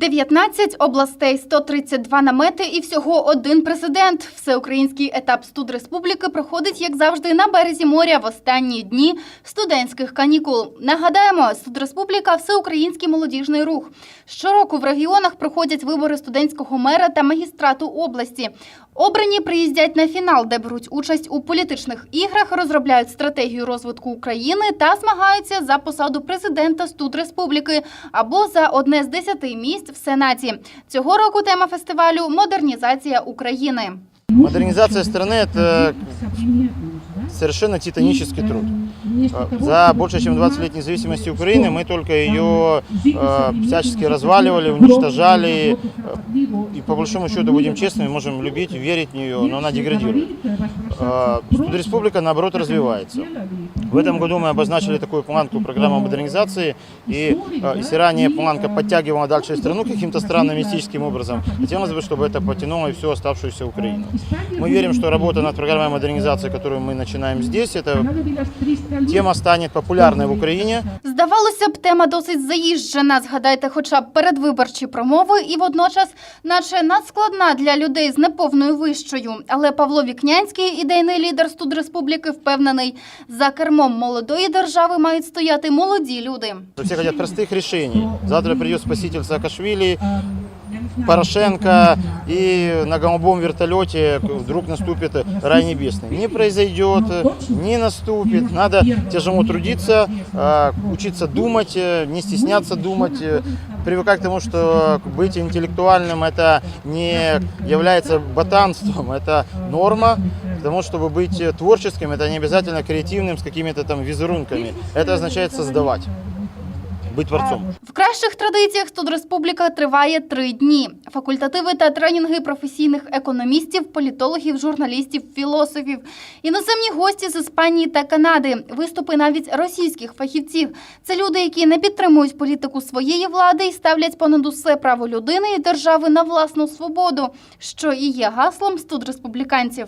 19 областей, 132 намети і всього один президент. Всеукраїнський етап студ республіки проходить, як завжди, на березі моря в останні дні студентських канікул. Нагадаємо, студ республіка всеукраїнський молодіжний рух. Щороку в регіонах проходять вибори студентського мера та магістрату області. Обрані приїздять на фінал, де беруть участь у політичних іграх, розробляють стратегію розвитку України та змагаються за посаду президента студ республіки або за одне з десяти місць в Сенаті. Цього року тема фестивалю модернізація України. Модернизация страны – это совершенно титанический труд. Э, За больше чем 20 лет независимости Украины мы только ее э, всячески разваливали, уничтожали. э, И по большому счету, будем честными, можем любить, верить в нее, но она деградирует. Э, Республика, наоборот, развивается. В этом году мы обозначили такую планку программы модернизации. И э, если ранее планка подтягивала дальше страну каким-то странным мистическим образом, хотелось бы, чтобы это потянуло и всю оставшуюся Украину. Мы верим, что работа над программой модернизации, которую мы начинаем здесь, эта тема станет популярной в Украине. Здавалося б, тема досить заїжджена. Згадайте, хоча б передвиборчі промови, і водночас, наче надскладна для людей з неповною вищою. Але Павло Вікнянський, ідейний лідер студ республіки, впевнений, за кермом молодої держави мають стояти молоді люди. Все хотят простых решений. Завтра придет спаситель Саакашвили, Порошенко, и на голубом вертолете вдруг наступит рай небесный. Не произойдет, не наступит. Надо тяжело трудиться, э, учиться думать, э, не стесняться думать, э, привыкать к тому, что быть интеллектуальным это не является ботанством, это норма. К тому, чтобы быть творческим, это не обязательно креативным с какими-то там визерунками. Это означает создавать, быть творцом. В кращих традиціях студреспубліка триває три дні. Факультативи та тренінги професійних економістів, політологів, журналістів, філософів, іноземні гості з Іспанії та Канади, виступи навіть російських фахівців. Це люди, які не підтримують політику своєї влади і ставлять понад усе право людини і держави на власну свободу, що і є гаслом студреспубліканців.